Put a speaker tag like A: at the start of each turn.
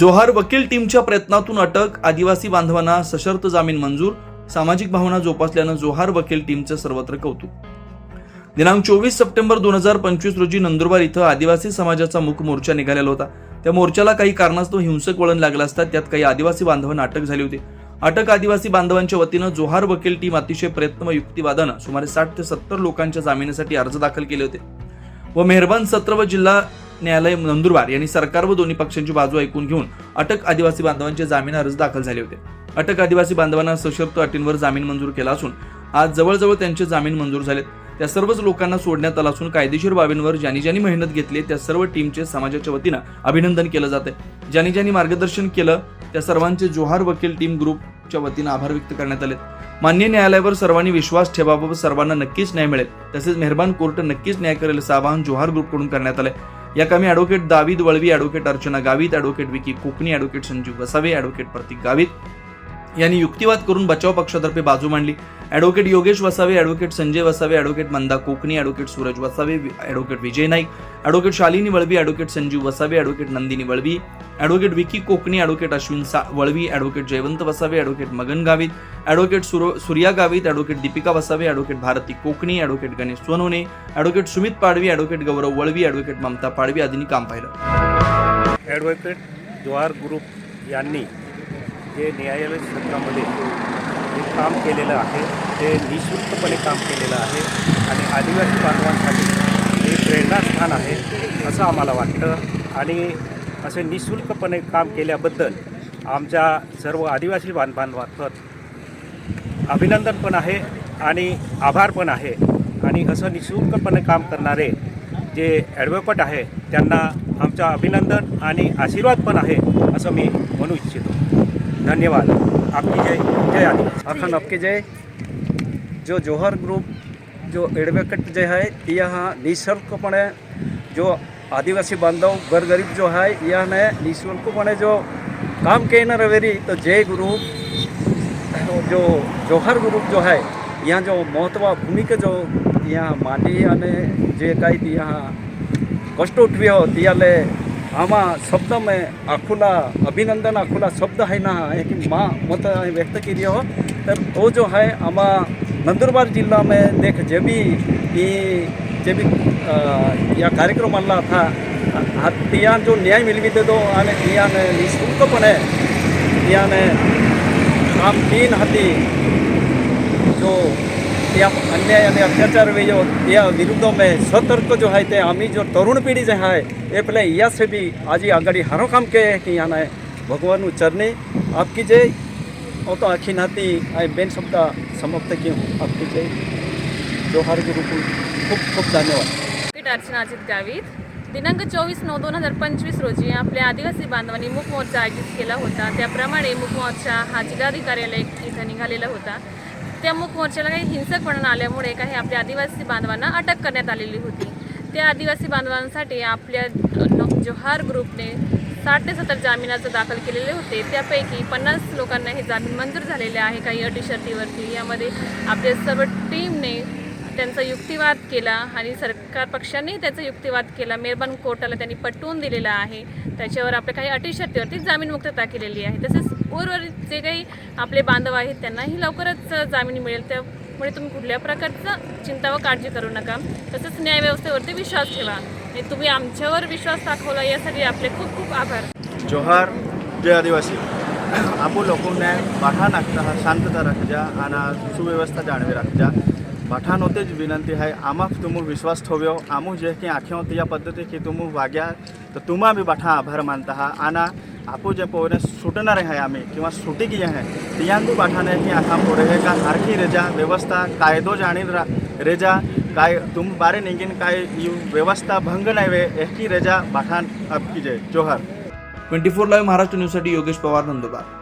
A: जोहार वकील टीमच्या प्रयत्नातून अटक आदिवासी बांधवांना सशर्त जामीन मंजूर सामाजिक भावना जोपासल्यानं जोहार वकील टीमचं सर्वत्र कौतुक. दिनांक चोवीस सप्टेंबर दोन हजार पंचवीस रोजी नंदुरबार इथं आदिवासी समाजाचा मुख मोर्चा निघालेला होता. त्या मोर्चाला काही कारणास्तव हिंसक वळण लागलं असता त्यात काही आदिवासी बांधवांना अटक झाली होती. अटक आदिवासी बांधवांच्या वतीनं जोहार वकील टीम अतिशय प्रयत्न व युक्तिवादानं सुमारे साठ ते सत्तर लोकांच्या जामिनासाठी अर्ज दाखल केले होते. व मेहरबान सत्र व जिल्हा न्यायालय नंदुरबार यांनी सरकार व दोन्ही पक्षांची बाजू ऐकून घेऊन अटक आदिवासी बांधवांचे जामीन अर्ज दाखल झाले होते. अटक आदिवासी बांधवांना सशर्त अटींवर जामीन मंजूर केला असून आज जवळजवळ त्यांचे जामीन मंजूर झालेत. त्या सर्वच लोकांना सोडण्यात आलं असून कायदेशीर बाबींवर ज्यांनी ज्यांनी मेहनत घेतली त्या सर्व टीमचे समाजाच्या वतीनं अभिनंदन केलं जाते ज्यांनी ज्यांनी मार्गदर्शन केलं त्या सर्वांचे जोहार वकील टीम ग्रुपच्या वतीनं आभार व्यक्त करण्यात आले मान्य न्यायालयावर सर्वांनी विश्वास ठेवावा व सर्वांना नक्कीच न्याय मिळेल. तसेच मेहरबान कोर्ट नक्कीच न्याय करेल असं आवाहन जोहार ग्रुपकडून करण्यात आलंय. या कामी advocate David Valvi advocate Archana Gavit advocate Vicky Kokani advocate Sanjeev Vasave advocate Prateek Gavit. यांनी युक्तिवाद करून बचाव पक्षातर्फे बाजू मांडली. Advocate Yogesh Vasave advocate Sanjay Vasave advocate Manda Kokani advocate Suraj Vasave advocate Vijay Naik advocate Shalini Valvi advocate Sanjeev Vasave advocate Nandini Valvi advocate Vicky Kokani advocate Ashwin सा Valvi advocate Jaywant Vasave advocate Magan Gavit advocate सुर Surya Gavit advocate Deepika Vasave advocate Bharati Kokani advocate Ganesh Sonawane advocate Sumit Padvi advocate Gaurav Valvi advocate Mamta Padvi आदींनी काम पाहिलं.
B: Advocate जोहार group यांनी जे न्यायालय क्षेत्रामध्ये जे काम केलेलं आहे ते निःशुल्कपणे काम केलेलं आहे आणि आदिवासी बांधवांसाठी हे प्रेरणास्थान आहे असं आम्हाला वाटतं. आणि असे निःशुल्कपणे काम केल्याबद्दल आमच्या सर्व आदिवासी बांधवांमार्फत अभिनंदन पण आहे आणि आभार पण आहे. आणि असं निःशुल्कपणे काम करणारे जे ॲडव्होकेट आहे त्यांना आमचं अभिनंदन आणि आशीर्वाद पण आहे असं मी म्हणू इच्छितो. धन्यवाद आपकी जय जय आदिवासी
C: अखंड आपके जय जो जोहर ग्रुप जो एडवोकेट जे आहे यह निःशुल्कपणे जो आदिवासी बांधव गरगरीब जो है याने निःशुल्कपणे जो काम केनर वेरी तो जय ग्रुप जो जोहर ग्रुप जो है यहाँ जो महत्व भूमिका जो यहाँ माटी અને જે કાંઈ ત્યાં કષ્ટ ઉઠવ્યો ત્યારે આમાં શબ્દ મેં આખુલા અભિનંદન આખુલા શબ્દ હૈ ના હૈ કે માં મત વ્યક્ત કરી હો તો જો હૈ આમાં નંદુરબાર જિલ્લામાં દેખ જે બી એ જે બી या कार्यक्रमाला आता तिया जो न्याय मिळवित तो आणि तियाने निशुल्कपणे तियाने काम तीन हाती जो या अन्याय અને અત્યાચાર વેયો या विरुद्ध में सतर्क जो है ते आम्ही जो तरुण पिढी जे आहे એ પેલા યાસે બી આજે આગળ હારો કામ કે કે યાને ભગવાનનું ચરણે આપકી જય હું તો આખી નાતી આ બેન શબ્દ સમાપ્ત ક્યું આપકી જય જોહાર गुरु खूप खूप धन्यवाद
D: ॲडव्होकेट अर्चना अजित गावित दिनांक चोवीस नऊ दोन हजार पंचवीस रोजी आपल्या आदिवासी बांधवांनी मूक मोर्चा आयोजित केला होता त्याप्रमाणे मूक मोर्चा हा जिल्हाधिकारी कार्यालय इथं निघालेला होता त्या मूक मोर्चाला काही हिंसकपणा आल्यामुळे काही आपल्या आदिवासी बांधवांना अटक करण्यात आलेली होती. त्या आदिवासी बांधवांसाठी आपल्या जोहार ग्रुपने साठ ते सत्तर जामिनाचं दाखल केलेले होते. त्यापैकी पन्नास लोकांना हे जामीन मंजूर झालेले आहे. काही अटी शर्तीवरती. यामध्ये आपल्या सर्व टीमने त्यांचा युक्तिवाद केला आणि सरकार पक्षांनी त्याचा युक्तिवाद केला. मेहरबान कोर्टाला त्यांनी पटवून दिलेला आहे. त्याच्यावर आपल्या काही अटी शर्तीवरती जामीन मुक्तता केलेली आहे. तसेच उर्वरित जे काही आपले बांधव आहेत त्यांनाही लवकरच जामीन मिळेल त्यामुळे तुम्ही कुठल्या प्रकारचं चिंता व काळजी करू नका तसंच न्यायव्यवस्थेवरती विश्वास ठेवा आणि तुम्ही आमच्यावर विश्वास दाखवला यासाठी आपले खूप खूप आभार
E: जोहार जय आदिवासी આપો લોકોને બાઠા નાખતા શાંતતા રાખજા અને સુવ્યવસ્થા જાળવી રાખજા બાઠાનો તે જ વિનંતી है આમાં तुम विश्वास ठेव्यो आमू जे की आख्यो त्या पद्धती की तुम वाग्या तर तुम्हा बी बाठा आभार मानता हा आणि आपू जे पोहणे सुटणार आहे आम्ही किंवा सुटी की आहे तियांदू पाठाने ही की आखा पोरे का सारखी रेजा व्यवस्था कायदो जाणी रा रेजा काय तुम बारे निघीन काय यू व्यवस्था भंग नाही वे एकी रेजा बाठान आपकी जय जोहार।
A: ट्वेंटी फोर लाईव्ह महाराष्ट्र न्यूजसाठी योगेश पवार नंदुरबार।